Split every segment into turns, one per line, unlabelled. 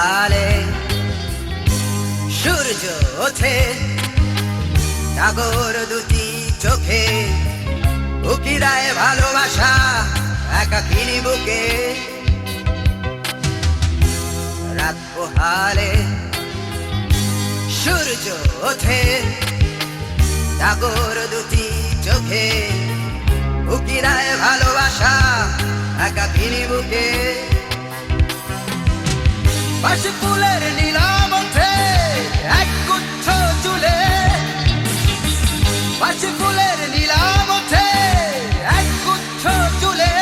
ঢালে সূর্য ওঠে নাগর দুটি চোখে, উকি ভালোবাসা একা কিনি বুকে। রাত পোহালে সূর্য ওঠে নাগর দুটি চোখে, উকি ভালোবাসা একা কিনি বুকে। পাশে ফুলের নিলাম ওঠে এক গুচ্ছ চুলে। পাশে ফুলের নিলাম ওঠে এক গুচ্ছ চুলে।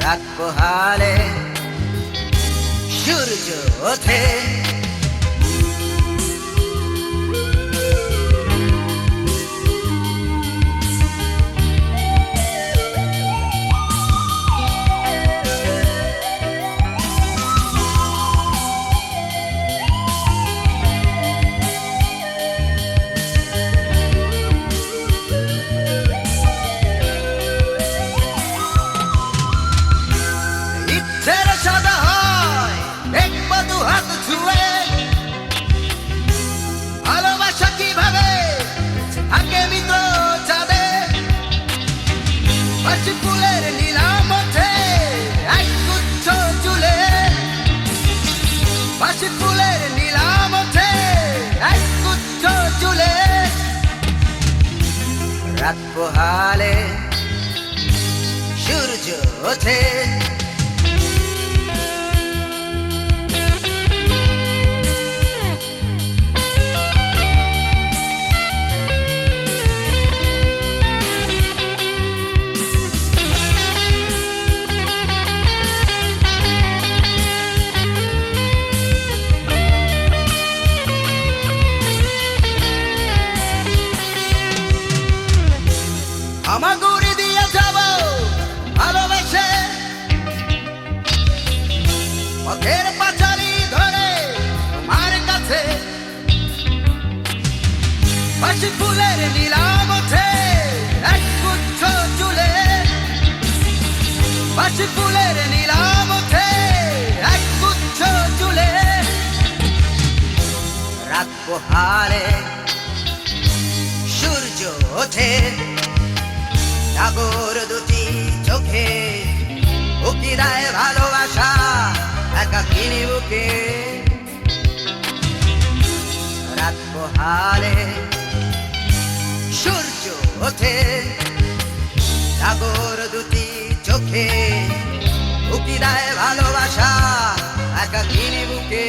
রাত পোহালে সূর্য ওঠে। রাত পোহালে সূর্য ওঠে। আমার গুড়ি দিয়ে যাব ভালোবেসে। পথের পাঁচালি ধরে তোমার কাছে। পাশে ফুলের নিলাম ওঠে এক গুচ্ছ চুলে। পাশে ফুলের নিলাম ওঠে এক গুচ্ছ চুলে। রাত পোহালে সূর্য সাগর দুটি চোখে উকিরায় ভালোবাসা একাকিনী বুকে। রাত পোহালে সূর্য ওঠে সাগর দুটি চোখে উকিরায় ভালোবাসা একাকিনী বুকে।